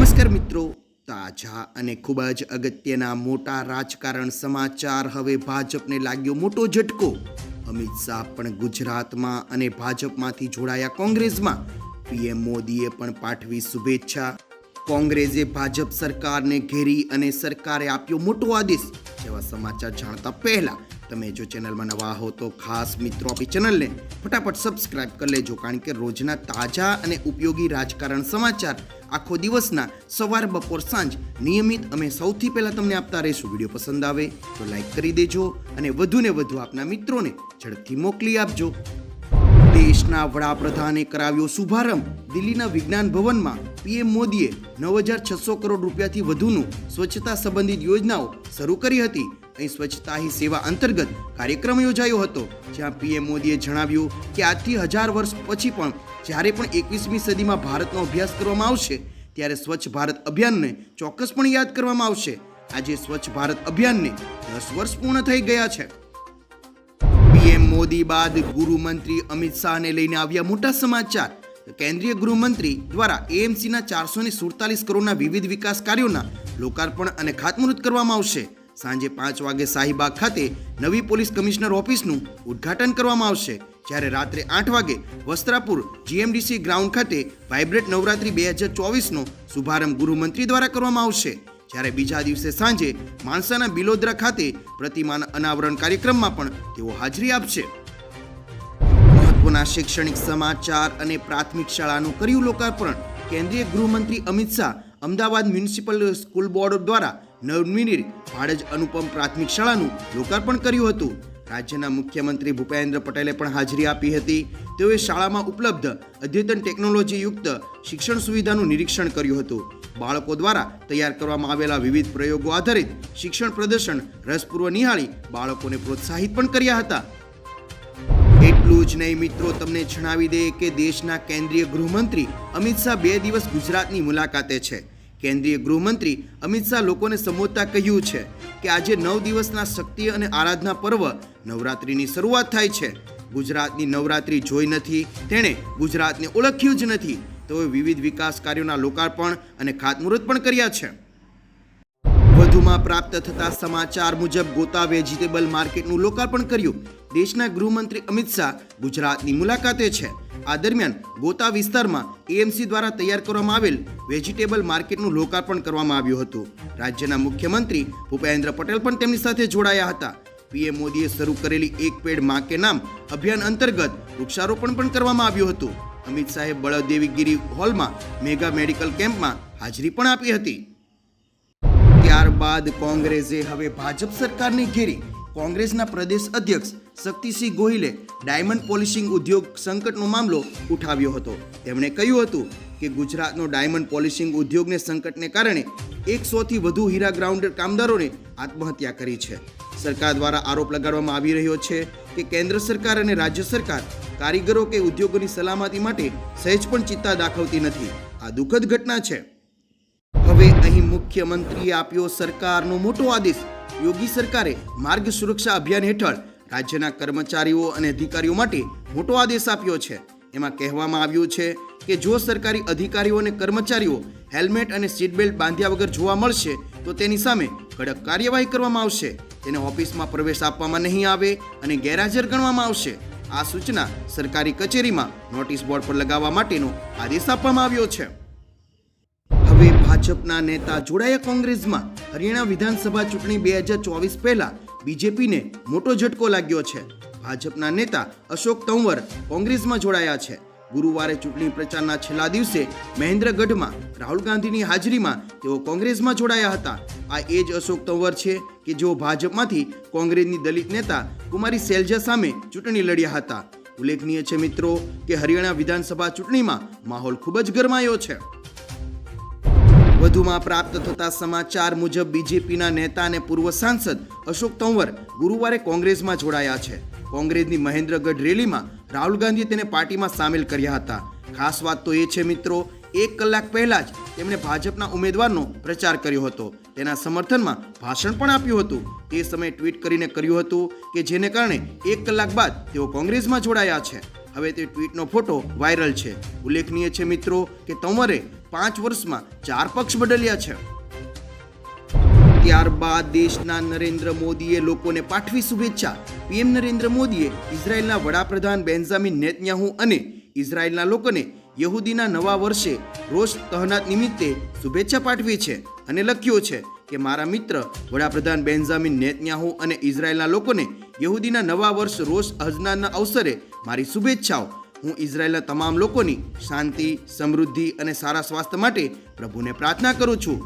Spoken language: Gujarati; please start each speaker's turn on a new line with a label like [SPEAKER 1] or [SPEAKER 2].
[SPEAKER 1] નમસ્કાર મિત્રો. તાજા અને ખૂબ જ અગત્યના મોટા રાજકારણ સમાચાર હવે ભાજપને લાગ્યો મોટો ઝટકો. અમિત શાહ પણ ગુજરાતમાં અને ભાજપમાંથી જોડાયા કોંગ્રેસમાં. પીએમ મોદીએ પણ પાઠવી શુભેચ્છા. કોંગ્રેસે ભાજપ સરકારને ઘેરી અને સરકારે આપ્યો મોટો આદેશ. જેવા સમાચાર જાણતા પહેલા તમે જો ચેનલમાં નવા હો તો ખાસ મિત્રો આપણી ચેનલને ફટાફટ સબસ્ક્રાઇબ કરી લેજો, કારણ કે રોજના તાજા અને ઉપયોગી રાજકારણ સમાચાર આખો દિવસના સવાર, બપોર, સાંજ નિયમિત અમે સૌથી પહેલાં તમને આપતા રહીશું. વીડિયો પસંદ આવે તો લાઇક કરી દેજો અને વધુને વધુ આપના મિત્રોને ઝડપથી મોકલી આપજો. દેશના વડાપ્રધાને કરાવ્યો શુભારંભ. દિલ્હીના વિજ્ઞાન ભવનમાં પીએમ મોદીએ નવ હજાર છસો કરોડ રૂપિયાથી વધુનું સ્વચ્છતા સંબંધિત યોજનાઓ શરૂ કરી હતી. અહીં સ્વચ્છતા હી સેવા અંતર્ગત કાર્યક્રમ યોજાયો હતો, જ્યાં પીએમ મોદીએ જણાવ્યું કે આજથી હજાર વર્ષ પછી પણ જ્યારે પણ એકવીસમી સદીમાં ભારતનો અભ્યાસ કરવામાં આવશે, ત્યારે સ્વચ્છ ભારત અભિયાનને ચોક્કસ પણ યાદ કરવામાં આવશે. આજે સ્વચ્છ ભારત અભિયાનને દસ વર્ષ પૂર્ણ થઈ ગયા છે. મોદી બાદ ગૃહમંત્રી અમિત શાહને લઈને આવ્યા મોટા સમાચાર. કેન્દ્રીય ગૃહમંત્રી દ્વારા એએમસીના ચારસો ને સુડતાલીસ કરોડના વિવિધ વિકાસ કાર્યોના લોકાર્પણ અને ખાતમુહૂર્ત કરવામાં આવશે. સાંજે પાંચ વાગે શાહીબાગ ખાતે નવી પોલીસ કમિશનર ઓફિસનું ઉદ્ઘાટન કરવામાં આવશે. જ્યારે રાત્રે આઠ વાગે વસ્ત્રાપુર જીએમડીસી ગ્રાઉન્ડ ખાતે વાઇબ્રેટ નવરાત્રી બે હજાર ચોવીસનો શુભારંભ ગૃહમંત્રી દ્વારા કરવામાં આવશે. જ્યારે બીજા દિવસે સાંજે માણસાના બિલોદરા ખાતે પ્રતિમાના અનાવરણ કાર્યક્રમમાં પણ તેઓ હાજરી આપશે. મહત્વના શૈક્ષણિક સમાચાર અને પ્રાથમિક શાળાનું કર્યું લોકાર્પણ કેન્દ્રીય ગૃહમંત્રી Amit Shah Ahmedabad municipal school board દ્વારા નવનિર્મિત ભાડજ અનુપમ પ્રાથમિક શાળાનું લોકાર્પણ કર્યું હતું. રાજ્યના મુખ્યમંત્રી ભૂપેન્દ્ર પટેલે પણ હાજરી આપી હતી. તેઓએ શાળામાં ઉપલબ્ધ અદ્યતન ટેકનોલોજી યુક્ત શિક્ષણ સુવિધાનું નિરીક્ષણ કર્યું હતું. બાળકો દ્વારા તૈયાર કરવામાં આવેલા વિવિધ પ્રયોગો આધારિત શિક્ષણ પ્રદર્શન રસપૂર્વ નિહાળી બાળકોને પ્રોત્સાહિત પણ કર્યા હતા. એટલું જ નહીં મિત્રો, તમને જણાવી દે કે દેશના કેન્દ્રીય ગૃહમંત્રી અમિત શાહ બે દિવસ ગુજરાતની મુલાકાતે છે. કેન્દ્રીય ગૃહમંત્રી અમિત શાહ લોકોને સંબોધતા કહ્યું છે કે આજે નવ દિવસના શક્તિ અને આરાધના પર્વ નવરાત્રિની શરૂઆત થાય છે. ગુજરાતની નવરાત્રિ જોઈ નથી, તેણે ગુજરાતને ઓળખ્યું જ નથી. તેઓએ વિવિધ વિકાસ કાર્યોના લોકાર્પણ અને ખાતમુહૂર્ત પણ કર્યા છે. વધુમાં પ્રાપ્ત થતા સમાચાર મુજબ ગોતા વેજીટેબલ માર્કેટનું લોકાર્પણ કર્યું. દેશના ગૃહમંત્રી અમિત શાહ ગુજરાતની મુલાકાતે છે. આ દરમિયાન ગોતા વિસ્તારમાં એએમસી દ્વારા તૈયાર કરવામાં આવેલ વેજીટેબલ માર્કેટનું લોકાર્પણ કરવામાં આવ્યું હતું. રાજ્યના મુખ્યમંત્રી ભૂપેન્દ્ર પટેલ પણ તેમની સાથે જોડાયા હતા. પીએમ મોદીએ શરૂ કરેલી એક પેડમાં કે નામ અભિયાન અંતર્ગત વૃક્ષારોપણ પણ કરવામાં આવ્યું હતું. અમિત શાહે બળદેવીગીરી હોલમાં મેગા મેડિકલ કેમ્પમાં હાજરી પણ આપી હતી. ત્યારબાદ કોંગ્રેસે હવે ભાજપ સરકારને ઘેરી. કોંગ્રેસના પ્રદેશ અધ્યક્ષ શક્તિસિંહ ગોહિલે ડાયમંડ પોલિશિંગ ઉદ્યોગ સંકટનો મામલો ઉઠાવ્યો હતો. તેમણે કહ્યું હતું કે ગુજરાતનો ડાયમંડ પોલિશિંગ ઉદ્યોગને સંકટને કારણે એકસોથી વધુ હીરા ગ્રાઉન્ડ કામદારોને આત્મહત્યા કરી છે. સરકાર દ્વારા આરોપ લગાડવામાં આવી રહ્યો છે કે કેન્દ્ર સરકાર અને રાજ્ય સરકાર કારીગરો કે ઉદ્યોગોની સલામતી માટે સહેજ પણ ચિંતા દાખવતી નથી. આ દુઃખદ ઘટના છે. હવે અહીં મુખ્યમંત્રીએ આપ્યો સરકારનો મોટો આદેશ. યોગી સરકારે માર્ગ સુરક્ષા અભિયાન હેઠળ રાજ્યના કર્મચારીઓ અને અધિકારીઓ માટે મોટો આદેશ આપ્યો છે. એમાં કહેવામાં આવ્યું છે કે જો સરકારી અધિકારીઓ અને કર્મચારીઓ હેલ્મેટ અને સીટ બેલ્ટ બાંધ્યા વગર જોવા મળશે, તો તેની સામે કડક કાર્યવાહી કરવામાં આવશે. તેને ઓફિસમાં પ્રવેશ આપવામાં નહીં આવે અને ગેરહાજર ગણવામાં આવશે. આ સૂચના સરકારી કચેરીમાં નોટિસ બોર્ડ પર લગાવવા માટેનો આદેશ આપવામાં આવ્યો છે. હવે ભાજપના નેતા જોડાયા કોંગ્રેસમાં. હરિયાણા વિધાનસભા ચૂંટણી બે હજાર ચોવીસ પહેલા બીજેપીને મોટો ઝટકો લાગ્યો છે. ભાજપના નેતા અશોક તંવર કોંગ્રેસમાં જોડાયા છે. ગુરુવારે ચૂંટણી પ્રચારના છેલ્લા દિવસે મહેન્દ્રગઢમાં રાહુલ ગાંધીની હાજરીમાં તેઓ કોંગ્રેસમાં જોડાયા હતા. આ એ જ અશોક તંવર છે કે જેઓ ભાજપમાંથી કોંગ્રેસની દલિત નેતા કુમારી શૈલજા સામે ચૂંટણી લડ્યા હતા. ઉલ્લેખનીય છે મિત્રો કે હરિયાણા વિધાનસભા ચૂંટણીમાં માહોલ ખૂબ જ ગરમાયો છે. વધુમાં પ્રાપ્ત થતા સમાચાર મુજબ બીજેપીના નેતા અને પૂર્વ સાંસદ અશોક તંવર ગુરુવારે કોંગ્રેસમાં જોડાયા છે. કોંગ્રેસની મહેન્દ્રગઢ રેલીમાં રાહુલ ગાંધીએ તેને પાર્ટીમાં સામેલ કર્યા હતા. ખાસ વાત તો એ છે મિત્રો, એક કલાક પહેલા જ તેમણે ભાજપના ઉમેદવારનો પ્રચાર કર્યો હતો. તેના સમર્થનમાં ભાષણ પણ આપ્યું હતું. તે સમયે ટ્વીટ કરીને કર્યું હતું કે જેને કારણે એક કલાક બાદ તેઓ કોંગ્રેસમાં જોડાયા છે. હવે તે ટ્વીટનો ફોટો વાયરલ છે. ઉલ્લેખનીય છે મિત્રો કે તંવરે પાંચ વર્ષમાં ચાર પક્ષ બદલ્યા છે. ત્યારબાદ દેશના નરેન્દ્ર મોદીએ લોકોને પાઠવી શુભેચ્છા. પીએમ નરેન્દ્ર મોદીએ ઇઝરાયેલના વડાપ્રધાન બેન્ઝામિન નેતન્યાહુ અને ઇઝરાયેલના લોકોને યહૂદીના નવા વર્ષે રોષ તહનાત નિમિત્તે શુભેચ્છા પાઠવી છે અને લખ્યું છે કે મારા મિત્ર વડાપ્રધાન બેન્ઝામિન નેતન્યાહુ અને ઇઝરાયેલના લોકોને યહૂદીના નવા વર્ષ રોષ હજનાના અવસરે મારી શુભેચ્છાઓ. હું ઇઝરાયેલના તમામ લોકોની શાંતિ, સમૃદ્ધિ અને સારા સ્વાસ્થ્ય માટે પ્રભુને પ્રાર્થના કરું છું.